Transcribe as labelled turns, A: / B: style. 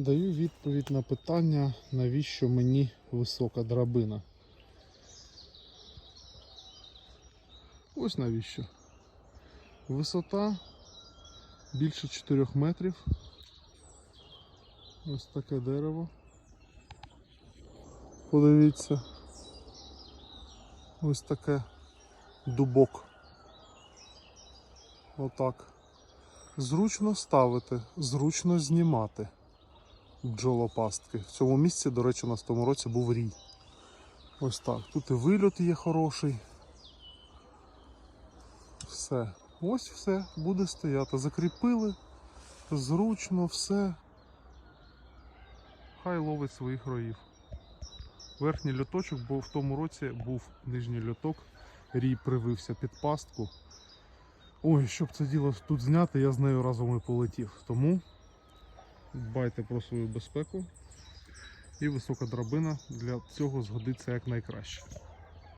A: Даю відповідь на питання, навіщо мені висока драбина. Ось навіщо. Висота більше 4 метрів. Ось таке дерево. Подивіться. Ось таке дубок. Отак. Зручно ставити, зручно знімати бджолопастки. В цьому місці, до речі, у нас в тому році був рій. Ось так. Тут і вильот є хороший. Все. Ось все буде стояти. Закріпили. Зручно все. Хай ловить своїх роїв. Верхній льоточок, бо в тому році був нижній льоток. Рій привився під пастку. Ой, щоб це діло тут зняти, я з нею разом і полетів. Тому дбайте про свою безпеку. І висока драбина для цього згодиться як найкраще.